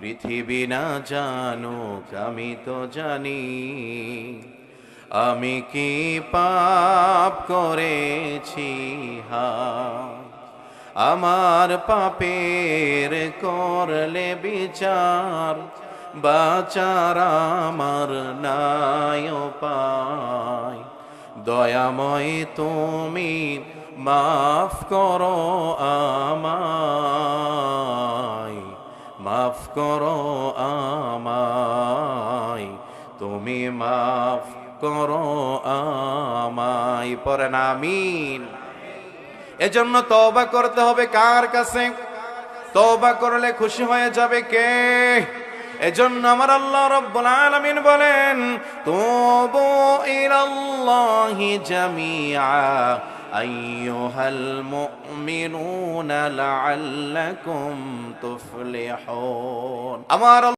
পৃথিবী না জানুক, আমি তো জানি। আমি কি পাপ করেছি? হা। আমার পাপের করলে বিচার, বাচার আমার নাই পায় দয়াময় তুমি মাফ করো আমায়। মাফ করো আমায়, তুমি মাফ করো আমায় পরে নামিন এজন্য তবা করতে হবে কার কাছে? তবা করলে খুশি হয়ে যাবে কে? এজন্য আমার আল্লাহ রব্বুল আলামিন বলেন তুবু ইলাল্লাহি জামিআ আইয়ুহাল মুমিনুনা লাআল্লাকুম তুফলিহুন। আমার